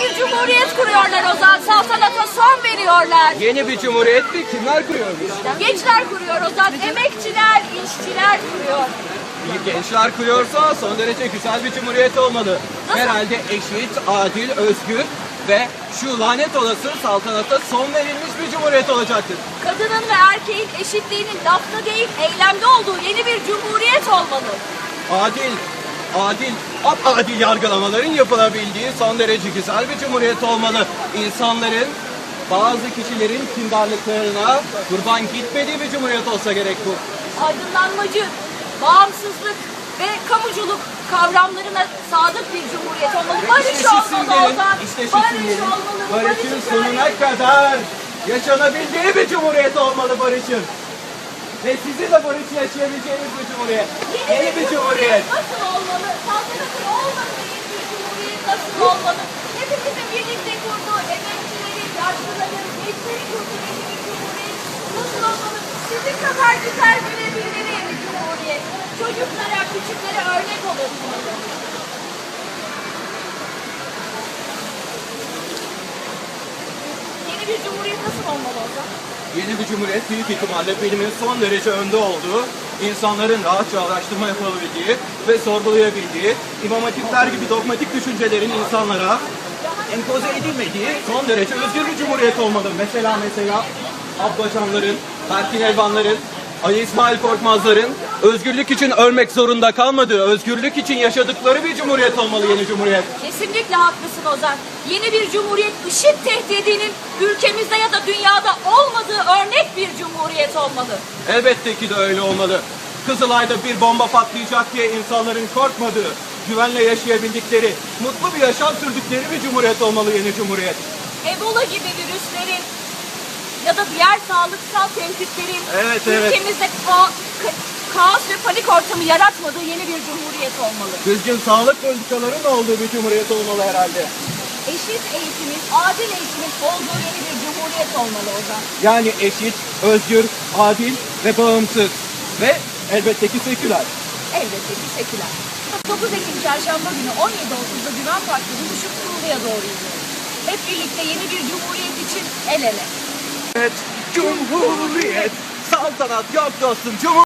Yeni bir cumhuriyet kuruyorlar Ozan. Saltanata son veriyorlar. Yeni bir cumhuriyet mi? Kimler kuruyormuş? Gençler kuruyor Ozan. Emekçiler, işçiler kuruyor. Gençler kuruyorsa son derece güzel bir cumhuriyet olmalı. Herhalde eşit, adil, özgür ve şu lanet olası saltanata son verilmiş bir cumhuriyet olacaktır. Kadının ve erkeğin eşitliğinin lafta değil eylemde olduğu yeni bir cumhuriyet olmalı. Adil, adil, adil yargılamaların yapılabildiği son derece güzel bir cumhuriyet olmalı. İnsanların, bazı kişilerin kindarlıklarına kurban gitmediği bir cumhuriyet olsa gerek bu. Aydınlanmacı, bağımsızlık ve kamuculuk kavramlarına sadık bir cumhuriyet olmalı. Barış İşte olmalı Ozan. işte Barış olmalı. barışın sonuna kadar yaşanabildiği bir cumhuriyet olmalı barışın. Ve sizin de barış yaşayabileceğiniz bir cumhuriyet. Yeni bir cumhuriyet. Nasıl olmalı? Saltanatın olmadığı bir cumhuriyet nasıl olmalı? Hepimizin birlikte kurduğu emekçilerin, yaşlıların, gençlerin kurduğu bir cumhuriyet nasıl olmalı? Sizin kadar güzel görebilmeli yeni cumhuriyet. Çocuklara, küçüklere örnek olunmalı. Yeni bir cumhuriyet nasıl olmalı o zaman? Yeni bir cumhuriyet büyük ihtimalle bilimin son derece önde olduğu, insanların rahatça araştırma yapabildiği ve sorgulayabildiği, imam hatipler gibi dogmatik düşüncelerin insanlara empoze edilmediği son derece özgür bir cumhuriyet olmalı. Mesela mesela Abbacanların, Berkin Elvanların, Ali İsmail Korkmazların özgürlük için ölmek zorunda kalmadığı, özgürlük için yaşadıkları bir cumhuriyet olmalı yeni cumhuriyet. Kesinlikle haklısın Ozan. Yeni bir cumhuriyet IŞİD tehdidinin ülkemizde ya da dünyada cumhuriyet olmalı. Elbette ki de öyle olmalı. Kızılay'da bir bomba patlayacak diye insanların korkmadığı, güvenle yaşayabildikleri, mutlu bir yaşam sürdükleri bir cumhuriyet olmalı yeni cumhuriyet. Ebola gibi virüslerin ya da diğer sağlıksal tehditlerin Evet, evet. ülkemizde ka- ka- kaos ve panik ortamı yaratmadığı yeni bir cumhuriyet olmalı. Düzgün sağlık politikalarının olduğu bir cumhuriyet olmalı herhalde. Eşit eğitimin, adil eğitimin olduğu yeni bir cumhuriyet olmalı Ozan. Yani eşit, özgür, adil ve bağımsız. Ve elbette ki seküler. Elbette ki seküler. 9 Ekim Çarşamba günü 17.30'da Güven Parkı'nı buluşup Kurulu'ya doğru yürüyoruz. Hep birlikte yeni bir cumhuriyet için el ele. Evet, cumhuriyet, saltanat yok dostum, cumhuriyet.